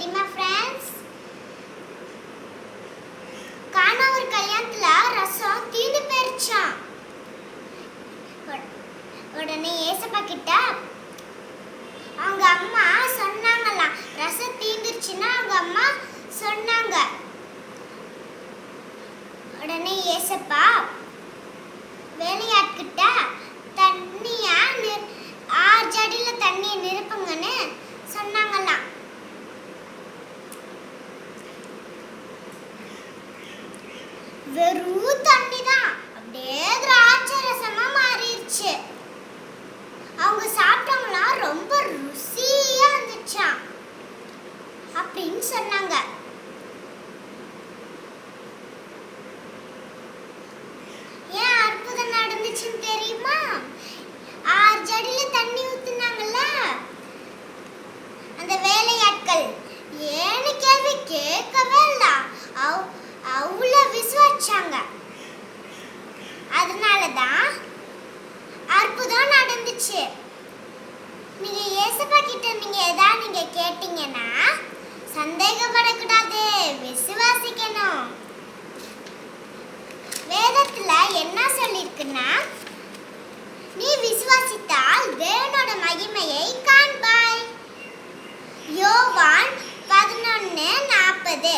தெரியுமா ஃப்ரெண்ட்ஸ் காணா ஒரு கல்யாணத்துல ரசம் தீந்து போயிருச்சான் உடனே ஏசப்பா கிட்ட அவங்க அம்மா சொன்னாங்களாம் ரசம் தீந்துருச்சுன்னா அவங்க அம்மா சொன்னாங்க. உடனே ஏசப்பா வேலையாட்கிட்ட தண்ணிய நி- ஆறு ஜடியில தண்ணியை நிரப்புங்கன்னு சொன்னாங்களாம் வெறும் தண்ணி தான் அப்படியே திராட்சை ரசமா மாறிடுச்சு. அவங்க சாப்பிட்டவங்களாம் ரொம்ப ருசியா இருந்துச்சாம். அப்படின்னு சொன்னாங்க. ஏன் அற்புதம் நடந்துச்சுன்னு தெரியுமா? ஆறு ஜடியில தண்ணி ஊத்துனாங்கல்ல. அந்த வேலையாட்கள் ஏன்னு கேள்வி கேட்கவே இல்ல. அவ் மிஸ் அதனால தான் அற்புதம் நடந்துச்சு. நீங்க ஏசப்பா கிட்ட நீங்க ஏதாவது நீங்க கேட்டீங்கன்னா சந்தேகப்படக்கூடாது. விசுவாசிக்கணும். வேதத்துல என்ன சொல்லியிருக்குன்னா நீ விசுவாசித்தால் தேவனோட மகிமையை காண்பாய். யோவான் பதினொன்று நாற்பது